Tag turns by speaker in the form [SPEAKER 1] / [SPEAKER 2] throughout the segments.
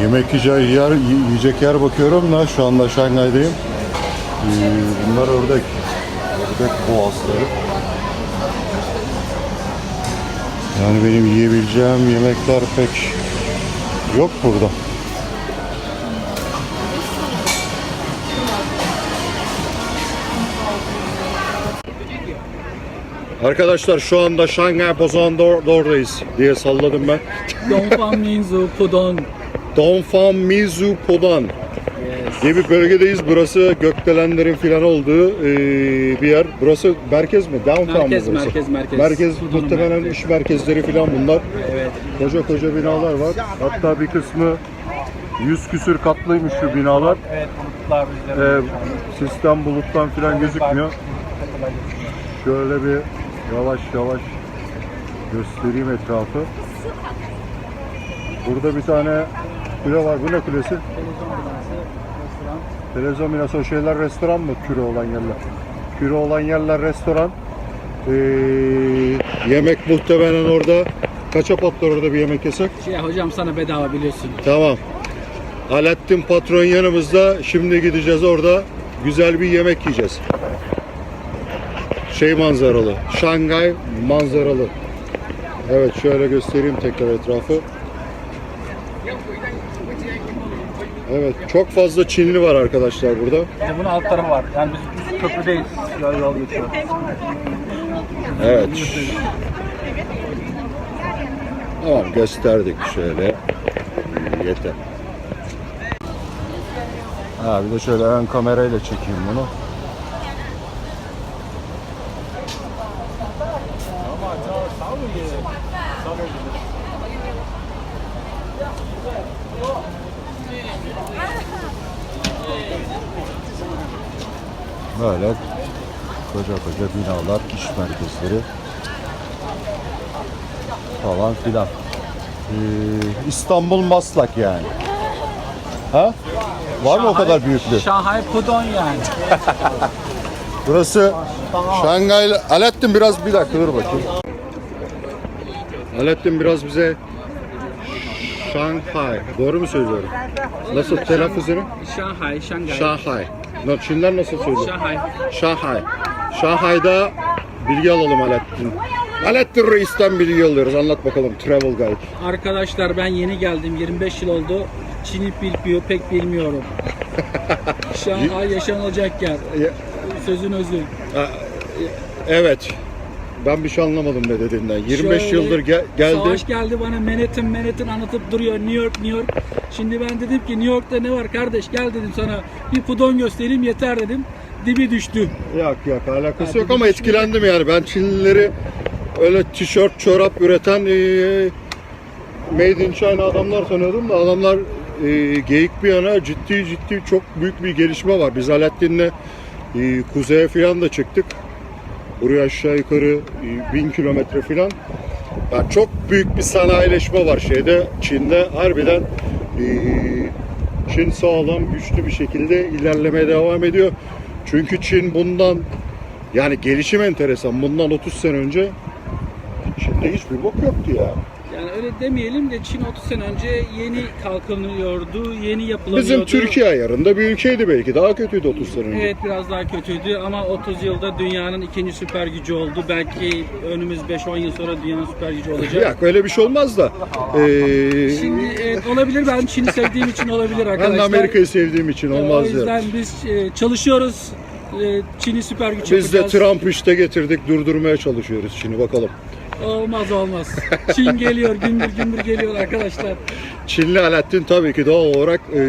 [SPEAKER 1] Yemek yiyecek yer, yiyecek yer bakıyorum da şu anda Şangay'dayım. Ee, bunlar ördek. Ördek boğazları. Yani benim yiyebileceğim yemekler pek yok burada. Arkadaşlar şu anda Şangay Pozandor'dayız diye salladım ben.
[SPEAKER 2] Dongfang Minzu Pudong.
[SPEAKER 1] Donfan Mizu Podan diye bir bölgedeyiz. Burası gökdelenlerin filan olduğu e, bir yer. Burası merkez mi? Downtown
[SPEAKER 2] Merkez,
[SPEAKER 1] mı burası?
[SPEAKER 2] merkez, merkez.
[SPEAKER 1] Merkez muhtemelen iş merkezleri filan bunlar.
[SPEAKER 2] Evet.
[SPEAKER 1] Koca koca binalar var. Hatta bir kısmı yüz küsür katlıymış şu binalar.
[SPEAKER 2] Evet, bulutlar bizlere.
[SPEAKER 1] Ee, sistem buluttan filan gözükmüyor. Şöyle bir yavaş yavaş göstereyim etrafı. Burada bir tane kule var. Bu ne kulesi? Televizyon binası o şeyler restoran mı? Küre olan yerler. Küre olan yerler restoran. Ee, yemek muhtemelen orada. Kaça patlar orada bir yemek yesek?
[SPEAKER 2] Şey, hocam sana bedava biliyorsun.
[SPEAKER 1] Tamam. Alaaddin patron yanımızda. Şimdi gideceğiz orada. Güzel bir yemek yiyeceğiz. Şey manzaralı. Şangay manzaralı. Evet şöyle göstereyim tekrar etrafı. Evet çok fazla Çinli var arkadaşlar burada.
[SPEAKER 2] Bir de bunun alt tarafı var. Yani biz üst köprüdeyiz. Yol yol geçiyor.
[SPEAKER 1] Evet. Tamam gösterdik şöyle. Yeter. Ha bir de şöyle ön kamerayla çekeyim bunu. Böyle koca koca binalar, iş merkezleri falan filan. Ee, İstanbul Maslak yani. Ha? Var mı o kadar büyüklüğü?
[SPEAKER 2] Şanghay Pudong yani.
[SPEAKER 1] Burası Şangay. Alaaddin biraz bir dakika dur bakayım. Alaaddin biraz bize Şanghay. Doğru mu söylüyorum? Nasıl telaffuz edin?
[SPEAKER 2] Şanghay, Şanghay.
[SPEAKER 1] Şanghay. Na- Çinler nasıl söylüyor?
[SPEAKER 2] Şanghay.
[SPEAKER 1] Şanghay. Şanghay'da bilgi alalım Alaaddin. Alaaddin Reis'ten bilgi alıyoruz. Anlat bakalım Travel Guide.
[SPEAKER 2] Arkadaşlar ben yeni geldim. 25 yıl oldu. Çin'i bilmiyor, pek bilmiyorum. Şanghay yaşanılacak yer. Sözün özü.
[SPEAKER 1] Evet. Ben bir şey anlamadım ne dediğinden. 25
[SPEAKER 2] Şöyle,
[SPEAKER 1] yıldır ge- geldi.
[SPEAKER 2] Savaş geldi bana Manhattan Manhattan anlatıp duruyor New York New York. Şimdi ben dedim ki New York'ta ne var kardeş gel dedim sana bir pudon göstereyim yeter dedim. Dibi düştü.
[SPEAKER 1] Yok yok alakası
[SPEAKER 2] Hadi
[SPEAKER 1] yok ama etkilendim yani. Ben Çinlileri öyle tişört, çorap üreten e, Made in China adamlar sanıyordum da adamlar e, geyik bir yana ciddi ciddi çok büyük bir gelişme var. Biz Alaaddin'le e, kuzeye falan da çıktık. Buraya aşağı yukarı e, bin kilometre falan. Ya çok büyük bir sanayileşme var şeyde Çin'de harbiden e, Çin sağlam güçlü bir şekilde ilerlemeye devam ediyor. Çünkü Çin bundan yani gelişim enteresan. Bundan 30 sene önce Çin'de hiçbir bok yoktu ya.
[SPEAKER 2] Öyle demeyelim de Çin 30 sene önce yeni kalkınıyordu, yeni yapılanıyordu.
[SPEAKER 1] Bizim Türkiye ayarında bir ülkeydi belki. Daha kötüydü 30 sene önce.
[SPEAKER 2] Evet biraz daha kötüydü ama 30 yılda dünyanın ikinci süper gücü oldu. Belki önümüz 5-10 yıl sonra dünyanın süper gücü olacak.
[SPEAKER 1] Yok öyle bir şey olmaz da. Ee,
[SPEAKER 2] Şimdi evet, olabilir ben Çin'i sevdiğim için olabilir
[SPEAKER 1] ben
[SPEAKER 2] arkadaşlar.
[SPEAKER 1] de Amerika'yı sevdiğim için
[SPEAKER 2] o
[SPEAKER 1] olmaz ya.
[SPEAKER 2] yüzden biz e, çalışıyoruz. E, Çin'i süper güç
[SPEAKER 1] Biz de
[SPEAKER 2] yapacağız.
[SPEAKER 1] Trump işte getirdik durdurmaya çalışıyoruz şimdi bakalım.
[SPEAKER 2] Olmaz olmaz. Çin geliyor gümbür gümbür geliyor arkadaşlar.
[SPEAKER 1] Çinli Alaaddin tabii ki doğal olarak e,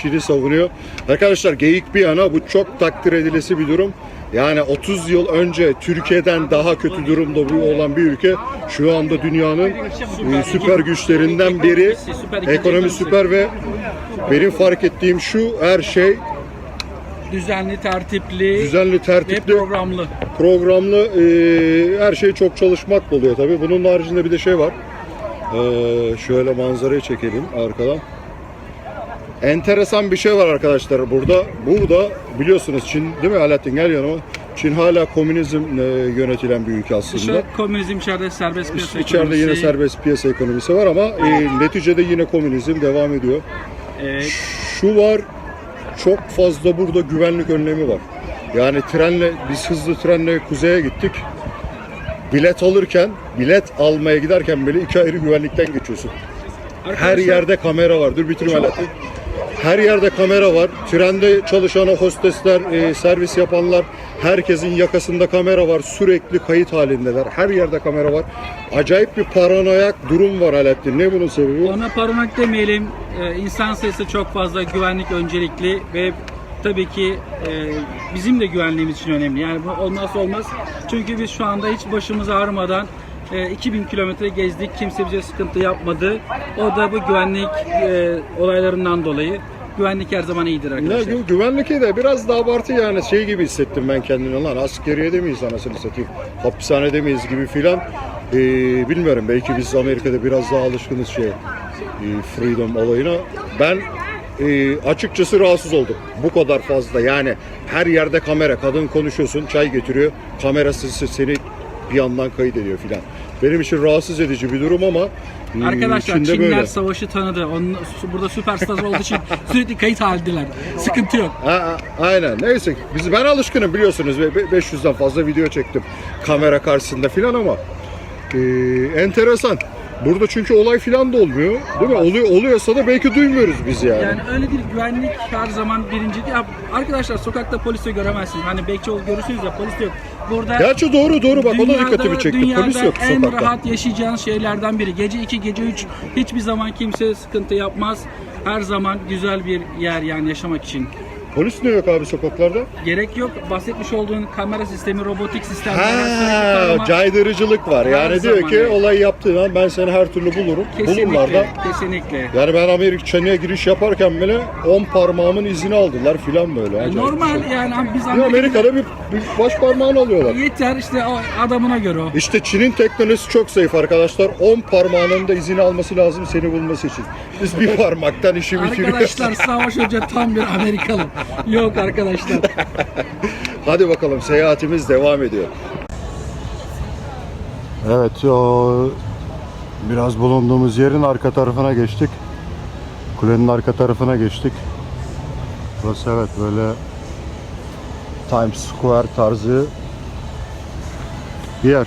[SPEAKER 1] Çin'i savunuyor. Arkadaşlar geyik bir yana bu çok takdir edilesi bir durum. Yani 30 yıl önce Türkiye'den daha kötü durumda olan bir ülke şu anda dünyanın e, süper güçlerinden biri. Ekonomi süper ve benim fark ettiğim şu her şey
[SPEAKER 2] Düzenli, tertipli
[SPEAKER 1] düzenli,
[SPEAKER 2] ve
[SPEAKER 1] tertipli,
[SPEAKER 2] programlı.
[SPEAKER 1] programlı e, her şey çok çalışmakla oluyor tabii. Bunun haricinde bir de şey var. E, şöyle manzarayı çekelim arkadan. Enteresan bir şey var arkadaşlar burada. Burada biliyorsunuz Çin değil mi Alaaddin gel yanıma. Çin hala komünizmle yönetilen bir ülke aslında.
[SPEAKER 2] Dışarı komünizm içeride serbest piyasa
[SPEAKER 1] İçeride yine serbest piyasa ekonomisi var ama e, neticede yine komünizm devam ediyor.
[SPEAKER 2] Ee,
[SPEAKER 1] Şu var, çok fazla burada güvenlik önlemi var. Yani trenle, biz hızlı trenle kuzeye gittik. Bilet alırken, bilet almaya giderken bile iki ayrı güvenlikten geçiyorsun. Her
[SPEAKER 2] arkadaşlar,
[SPEAKER 1] yerde kamera var. Dur bitirme Alaaddin. Her yerde kamera var. Trende çalışan o hostesler, e, servis yapanlar, herkesin yakasında kamera var. Sürekli kayıt halindeler. Her yerde kamera var. Acayip bir paranoyak durum var Alaaddin. Ne bunun sebebi?
[SPEAKER 2] Ona parmak demeyelim. Ee, insan sayısı çok fazla, güvenlik öncelikli ve tabii ki e, bizim de güvenliğimiz için önemli. Yani bu olmazsa olmaz. Çünkü biz şu anda hiç başımız ağrımadan e, 2000 kilometre gezdik. Kimse bize sıkıntı yapmadı. O da bu güvenlik e, olaylarından dolayı. Güvenlik her zaman iyidir
[SPEAKER 1] Ya,
[SPEAKER 2] arkadaşlar.
[SPEAKER 1] gü- güvenlik de biraz da abartı yani şey gibi hissettim ben kendimi. Lan askeriyede miyiz anasını satayım? Hapishanede miyiz gibi filan. Ee, bilmiyorum belki biz Amerika'da biraz daha alışkınız şey e, freedom olayına. Ben e, açıkçası rahatsız oldum. Bu kadar fazla yani her yerde kamera kadın konuşuyorsun çay getiriyor kamerası seni bir yandan kayıt ediyor filan benim için rahatsız edici bir durum ama e,
[SPEAKER 2] Arkadaşlar
[SPEAKER 1] Çin'de
[SPEAKER 2] Çinler
[SPEAKER 1] böyle.
[SPEAKER 2] savaşı tanıdı. Onun, burada süperstar olduğu için sürekli kayıt halindeler. Sıkıntı yok.
[SPEAKER 1] Ha, ha, aynen. Neyse biz ben alışkınım biliyorsunuz. Be- be- 500'den fazla video çektim kamera karşısında filan ama e, enteresan. Burada çünkü olay filan da olmuyor. Değil mi? Oluyor oluyorsa da belki duymuyoruz biz yani.
[SPEAKER 2] Yani öyle değil. Güvenlik her zaman birinci. Ya arkadaşlar sokakta polis de göremezsiniz. Hani Bekçioğlu görürsünüz ya polis yok. Burada
[SPEAKER 1] Gerçi doğru doğru bak o da
[SPEAKER 2] dünyada-
[SPEAKER 1] dikkatimi çekti. Polis yok
[SPEAKER 2] en
[SPEAKER 1] sokakta.
[SPEAKER 2] rahat yaşayacağınız şeylerden biri. Gece 2, gece 3 hiçbir zaman kimse sıkıntı yapmaz. Her zaman güzel bir yer yani yaşamak için.
[SPEAKER 1] Polis ne yok abi sokaklarda?
[SPEAKER 2] Gerek yok. Bahsetmiş olduğun kamera sistemi, robotik sistemler. sürekli
[SPEAKER 1] Ha, caydırıcılık var.
[SPEAKER 2] Her
[SPEAKER 1] Yani diyor
[SPEAKER 2] zaman
[SPEAKER 1] ki
[SPEAKER 2] evet.
[SPEAKER 1] olay yaptığın an ben seni her türlü bulurum.
[SPEAKER 2] Kesinlikle.
[SPEAKER 1] Bulurlar da.
[SPEAKER 2] Kesinlikle.
[SPEAKER 1] Yani ben Amerika Çin'e giriş yaparken bile 10 parmağımın izini aldılar filan böyle. Bir
[SPEAKER 2] Normal
[SPEAKER 1] şey.
[SPEAKER 2] yani biz Amerika'da
[SPEAKER 1] Amerika'da bir, bir baş parmağını alıyorlar.
[SPEAKER 2] yeter işte adamına göre o.
[SPEAKER 1] İşte Çin'in teknolojisi çok zayıf arkadaşlar. 10 parmağının da izini alması lazım seni bulması için. Biz bir parmaktan işi bitiriyoruz.
[SPEAKER 2] Arkadaşlar Savaş Hoca tam bir Amerikalı. Yok arkadaşlar.
[SPEAKER 1] Hadi bakalım seyahatimiz devam ediyor. Evet o biraz bulunduğumuz yerin arka tarafına geçtik. Kulenin arka tarafına geçtik. Burası evet böyle Times Square tarzı bir yer.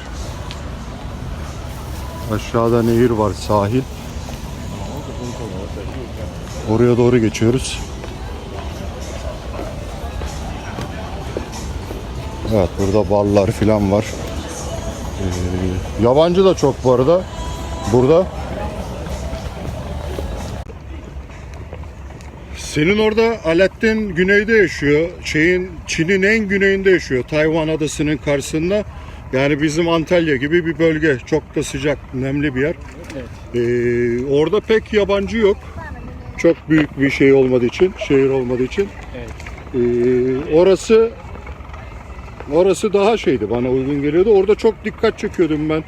[SPEAKER 1] Aşağıda nehir var sahil. Oraya doğru geçiyoruz. Evet burada barlar filan var. Ee, yabancı da çok bu arada. Burada. Senin orada Alaaddin güneyde yaşıyor. Şeyin Çin'in en güneyinde yaşıyor. Tayvan adasının karşısında. Yani bizim Antalya gibi bir bölge. Çok da sıcak, nemli bir yer. Ee, orada pek yabancı yok. Çok büyük bir şey olmadığı için, şehir olmadığı için.
[SPEAKER 2] Evet.
[SPEAKER 1] Ee, orası orası daha şeydi bana uygun geliyordu. Orada çok dikkat çekiyordum ben.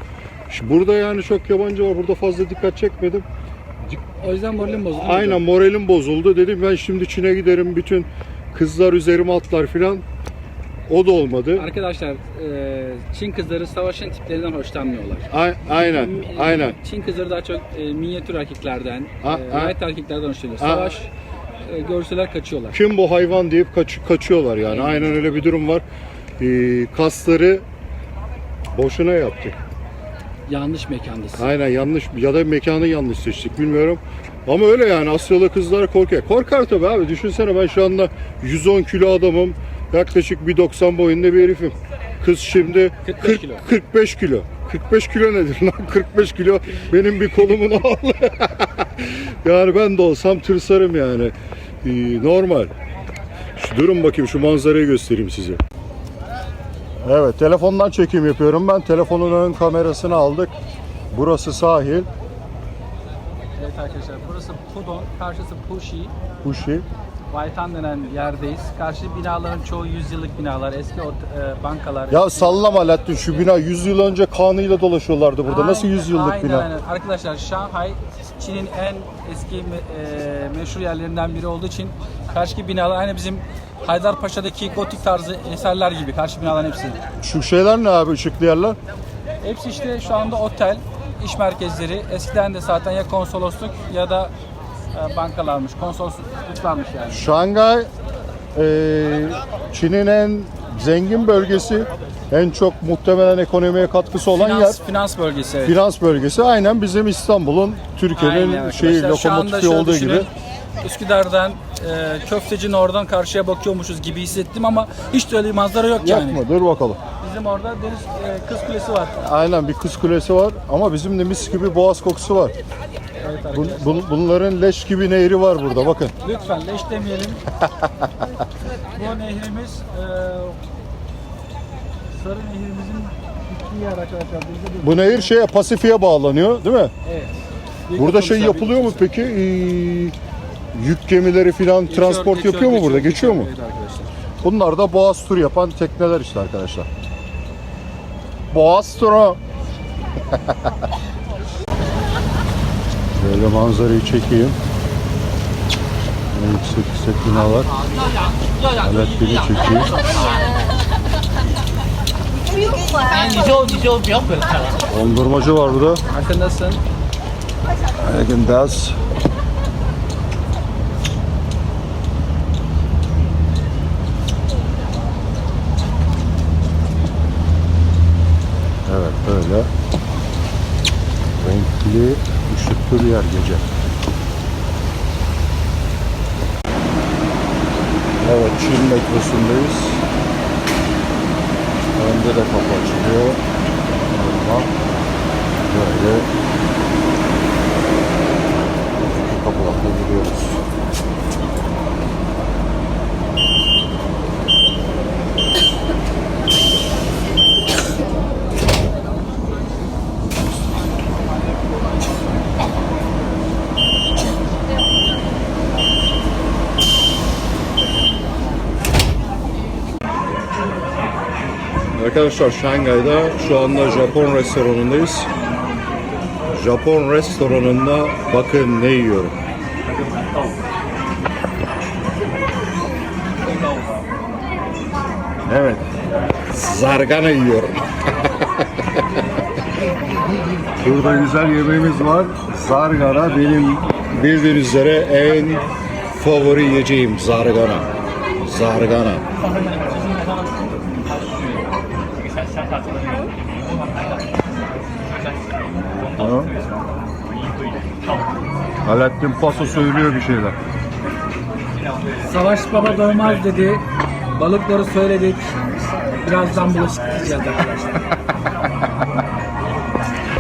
[SPEAKER 1] Burada yani çok yabancı var. Burada fazla dikkat çekmedim.
[SPEAKER 2] O yüzden moralim bozuldu.
[SPEAKER 1] Aynen moralim bozuldu. Dedim ben şimdi Çin'e giderim. Bütün kızlar üzerime atlar filan. O da olmadı.
[SPEAKER 2] Arkadaşlar e, Çin kızları savaşın tiplerinden hoşlanmıyorlar.
[SPEAKER 1] A- aynen. Aynen.
[SPEAKER 2] Çin kızları daha çok e, minyatür erkeklerden,
[SPEAKER 1] Ha,
[SPEAKER 2] e, erkeklerden hoşlanıyor. Savaş e, görseler kaçıyorlar.
[SPEAKER 1] Kim bu hayvan deyip kaç- kaçıyorlar yani. Aynen öyle bir durum var. Ee, kasları boşuna yaptık.
[SPEAKER 2] Yanlış mekandasın.
[SPEAKER 1] Aynen yanlış ya da mekanı yanlış seçtik bilmiyorum. Ama öyle yani Asyalı kızlar korkuyor. Korkar tabii abi. Düşünsene ben şu anda 110 kilo adamım. Yaklaşık 1.90 boyunda bir herifim. Kız şimdi
[SPEAKER 2] 45
[SPEAKER 1] 40
[SPEAKER 2] kilo.
[SPEAKER 1] 45 kilo. 45 kilo nedir lan? 45 kilo benim bir kolumun ağırlığı. yani ben de olsam tırsarım yani. Ee, normal. Şu durun bakayım şu manzarayı göstereyim size. Evet telefondan çekim yapıyorum ben. Telefonun ön kamerasını aldık. Burası sahil.
[SPEAKER 2] Evet arkadaşlar burası Pudong, karşısı Puxi.
[SPEAKER 1] Hushi.
[SPEAKER 2] Vaytan denen yerdeyiz. Karşı binaların çoğu yüzyıllık binalar, eski ot- e, bankalar.
[SPEAKER 1] Ya sallama Alaaddin şu bina 100 yıl önce kanıyla dolaşıyorlardı burada. Nasıl 100 yıllık
[SPEAKER 2] aynen,
[SPEAKER 1] bina?
[SPEAKER 2] Aynen. Arkadaşlar Şanghay Çin'in en eski e, meşhur yerlerinden biri olduğu için karşıki binalar aynı bizim Haydarpaşa'daki gotik tarzı eserler gibi karşı binaların hepsi.
[SPEAKER 1] Şu şeyler ne abi ışıklı yerler?
[SPEAKER 2] Hepsi işte şu anda otel, iş merkezleri. Eskiden de zaten ya konsolosluk ya da e, bankalarmış, konsolosluklarmış yani.
[SPEAKER 1] Şangay eee, Çin'in en zengin bölgesi. En çok muhtemelen ekonomiye katkısı olan yer.
[SPEAKER 2] Finans, finans bölgesi. Evet.
[SPEAKER 1] Finans bölgesi aynen bizim İstanbul'un Türkiye'nin
[SPEAKER 2] Aynen
[SPEAKER 1] şeyi
[SPEAKER 2] arkadaşlar. Şu anda
[SPEAKER 1] lokomotifi
[SPEAKER 2] şöyle
[SPEAKER 1] olduğu
[SPEAKER 2] düşünün,
[SPEAKER 1] gibi.
[SPEAKER 2] Üsküdar'dan e, köftecinin oradan karşıya bakıyormuşuz gibi hissettim ama hiç de öyle bir manzara yok
[SPEAKER 1] Yok
[SPEAKER 2] yani.
[SPEAKER 1] mu? Dur bakalım.
[SPEAKER 2] Bizim orada deniz e, kız kulesi var.
[SPEAKER 1] Aynen bir kız kulesi var ama bizim de mis gibi boğaz kokusu var.
[SPEAKER 2] Evet
[SPEAKER 1] Bun-
[SPEAKER 2] arkadaşlar.
[SPEAKER 1] bun- bunların leş gibi nehri var burada bakın.
[SPEAKER 2] Lütfen leş demeyelim. Bu nehrimiz e, Sarı nehrimizin bittiği yer arkadaşlar.
[SPEAKER 1] Bu nehir şeye Pasifik'e bağlanıyor değil mi?
[SPEAKER 2] Evet. Büyük
[SPEAKER 1] Burada şey
[SPEAKER 2] otobüsler,
[SPEAKER 1] yapılıyor mu peki? Ee, yük gemileri falan
[SPEAKER 2] Geçiyor,
[SPEAKER 1] transport
[SPEAKER 2] geçiyor,
[SPEAKER 1] yapıyor mu
[SPEAKER 2] geçiyor,
[SPEAKER 1] burada? Geçiyor mu?
[SPEAKER 2] Evet arkadaşlar.
[SPEAKER 1] Bunlar da boğaz turu yapan tekneler işte arkadaşlar. Boğaz turu. Şöyle manzarayı çekeyim. En yüksek yüksek binalar. Alaaddin'i çekeyim.
[SPEAKER 3] 哎，你就你就不要回来了。
[SPEAKER 1] Dondurmacı var burada.
[SPEAKER 2] Arkandasın.
[SPEAKER 1] Egendas. Böyle renkli ışıklı yer gece. Evet Çin metrosundayız. Önde de kapı açılıyor. Normal. Böyle kapılarla gidiyoruz. Arkadaşlar Şangay'da şu anda Japon restoranındayız. Japon restoranında bakın ne yiyorum. Evet. Zargana yiyorum. Burada güzel yemeğimiz var. Zargana benim bildiğiniz üzere en favori yiyeceğim zargana. Zargana. Ha? Alaaddin Paso söylüyor bir şeyler.
[SPEAKER 2] Savaş Baba doymaz dedi. Balıkları söyledik. Birazdan bulaşık yiyeceğiz arkadaşlar.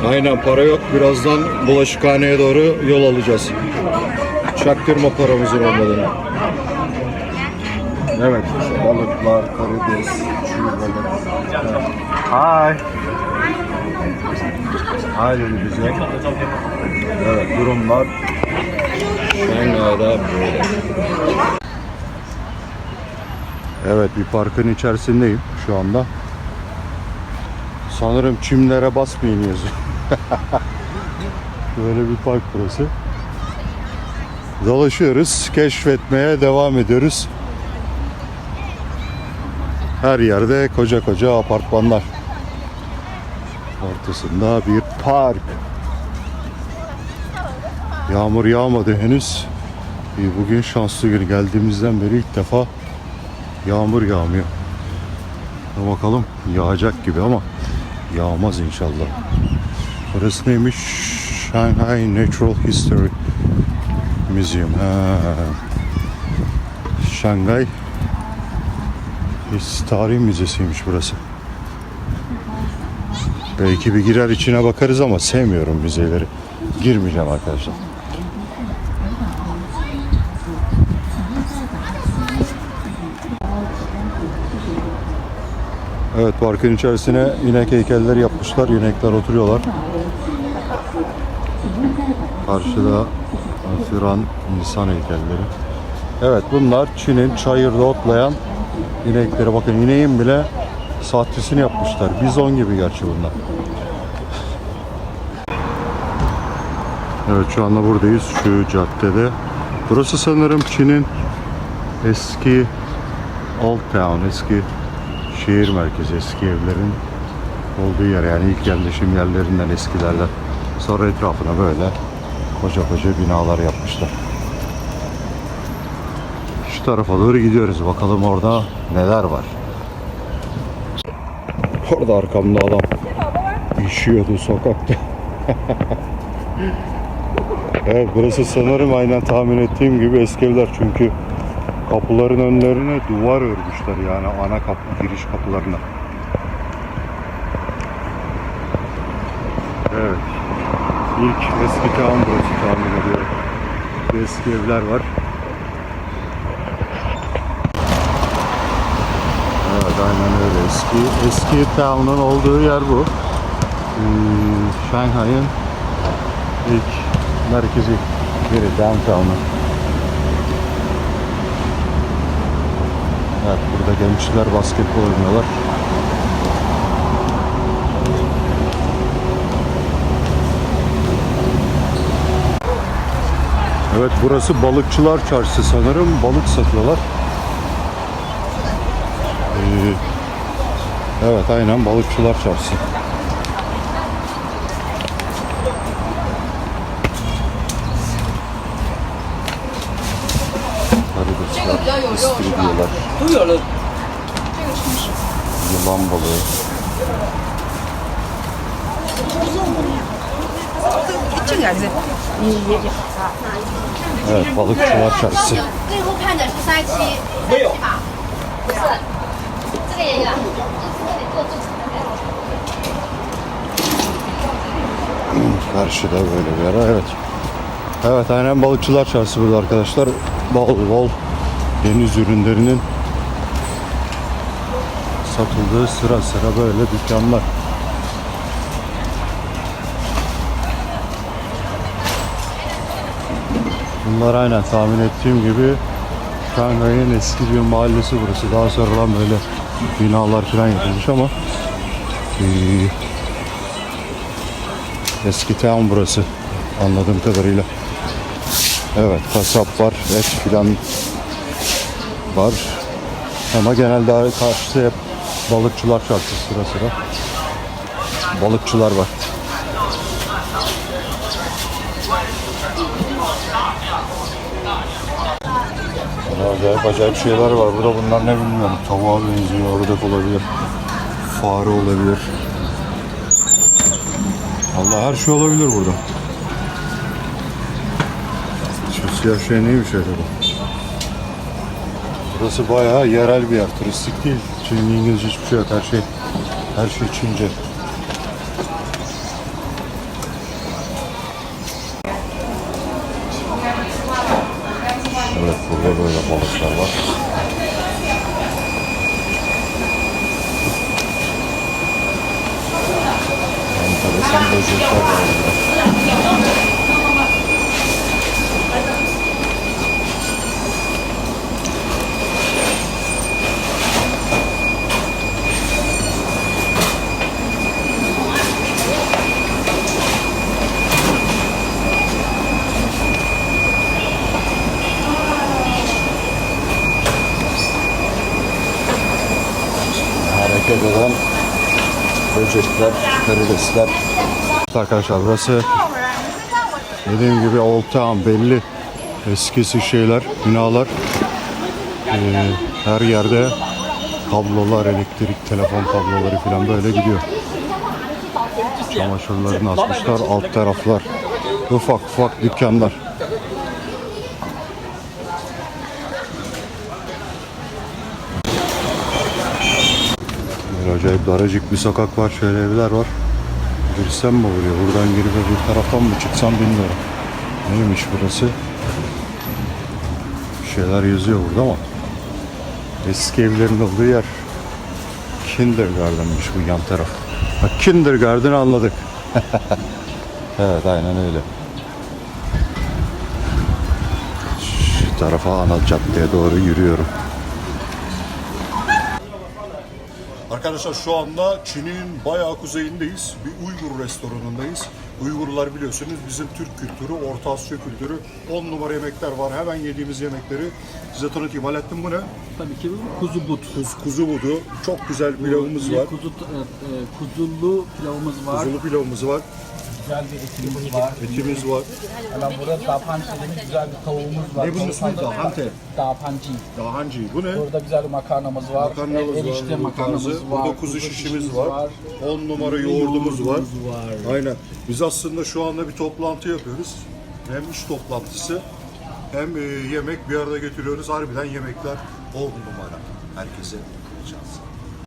[SPEAKER 1] Aynen para yok. Birazdan bulaşıkhaneye doğru yol alacağız. Çaktırma paramızın olmadığını. Evet. Balıklar, karides, çiğ balık. Evet. Hi. Hi dedi bize. Evet durumlar. Şangay'da böyle. Evet bir parkın içerisindeyim şu anda. Sanırım çimlere basmayın yazıyor. Böyle bir park burası. Dolaşıyoruz, keşfetmeye devam ediyoruz. Her yerde koca koca apartmanlar. Ortasında bir park. Yağmur yağmadı henüz. Bugün şanslı gün geldiğimizden beri ilk defa yağmur yağmıyor. Bakalım yağacak gibi ama yağmaz inşallah. Burası neymiş? Shanghai Natural History Museum. Ha. Şangay Tarih Müzesi'ymiş burası. Belki bir girer içine bakarız ama sevmiyorum müzeleri. Girmeyeceğim arkadaşlar. Evet parkın içerisine inek heykelleri yapmışlar. İnekler oturuyorlar. Karşıda oturan insan heykelleri. Evet bunlar Çin'in çayırda otlayan inekleri. Bakın ineğin bile sahtesini yapmışlar. Bizon gibi gerçi bunlar. Evet şu anda buradayız şu caddede. Burası sanırım Çin'in eski Old Town, eski şehir merkezi, eski evlerin olduğu yer. Yani ilk yerleşim yerlerinden eskilerden. Sonra etrafına böyle koca koca binalar yapmışlar. Şu tarafa doğru gidiyoruz. Bakalım orada neler var. Orada arkamda adam işiyordu sokakta. evet burası sanırım aynen tahmin ettiğim gibi eski evler. Çünkü kapıların önlerine duvar örmüşler yani ana kapı giriş kapılarına. Evet. İlk eski town burası tahmin ediyorum. Eski evler var. Evet aynen öyle. Eski eski town'un olduğu yer bu. Hmm, Shanghai'ın ilk merkezi yeri downtown'u. Gençler basketbol oynuyorlar. Evet burası balıkçılar çarşısı sanırım. Balık satıyorlar. Ee, evet aynen balıkçılar çarşısı. İstiridyeler, lambalı. Evet balıkçılar çarşısı. Karşıda böyle bir ara evet. Evet aynen balıkçılar çarşısı burada arkadaşlar. Bol bol deniz ürünlerinin satıldığı sıra sıra böyle dükkanlar. Bunlar aynen tahmin ettiğim gibi Şanghay'ın eski bir mahallesi burası. Daha sonradan böyle binalar falan yapılmış ama eee, Eski town burası anladığım kadarıyla. Evet kasap var, et filan var. Ama genelde karşısı hep balıkçılar çarşısı sıra sıra. Balıkçılar var. Acayip acayip şeyler var. Burada bunlar ne bilmiyorum. Tavuğa benziyor, ördek olabilir. Fare olabilir. Allah her şey olabilir burada. Şu siyah şey neymiş acaba? Burası bayağı yerel bir yer. Turistik değil. Çin İngilizce hiçbir şey yok. Her şey her şey Çince. Evet burada böyle balıklar var. Enteresan böcekler var burada. hareket eden böcekler, karidesler. Arkadaşlar burası dediğim gibi Old Town belli eskisi şeyler, binalar. Ee, her yerde kablolar, elektrik, telefon kabloları falan böyle gidiyor. Çamaşırlarını asmışlar, alt taraflar ufak ufak dükkanlar. Böyle acayip daracık bir sokak var. Şöyle evler var. Girsem mi oluyor? Buradan girip öbür taraftan mı çıksam bilmiyorum. Neymiş burası? Bir şeyler yazıyor burada ama. Eski evlerin olduğu yer. Kindergarten'mış bu yan taraf. Bak Kindergarten anladık. evet aynen öyle. Şu tarafa ana caddeye doğru yürüyorum. Arkadaşlar şu anda Çin'in bayağı kuzeyindeyiz. Bir Uygur restoranındayız. Uygurlar biliyorsunuz bizim Türk kültürü, Orta Asya kültürü. 10 numara yemekler var. Hemen yediğimiz yemekleri size tanıtayım. Halettin bu ne?
[SPEAKER 2] Tabii ki bu kuzu but.
[SPEAKER 1] Kuz, kuzu budu. Çok güzel pilavımız var.
[SPEAKER 2] Kuzu, e, e, pilavımız var.
[SPEAKER 1] Kuzulu pilavımız var.
[SPEAKER 2] Güzel bir etimiz var.
[SPEAKER 1] Etimiz var.
[SPEAKER 2] Hemen burada dapanci dediğimiz güzel bir tavuğumuz var.
[SPEAKER 1] Ne bunun ismi? Dahante.
[SPEAKER 2] Dapanci.
[SPEAKER 1] Dahancı. Bu ne?
[SPEAKER 2] Burada güzel bir makarnamız var.
[SPEAKER 1] Makarnamız
[SPEAKER 2] El- erişte
[SPEAKER 1] var.
[SPEAKER 2] makarnamız var.
[SPEAKER 1] Burada kuzu şişimiz var. 10 numara yoğurdumuz var. Aynen. Biz aslında şu anda bir toplantı yapıyoruz. Hem iş toplantısı hem e, yemek bir arada getiriyoruz. Harbiden yemekler 10 numara. Herkese.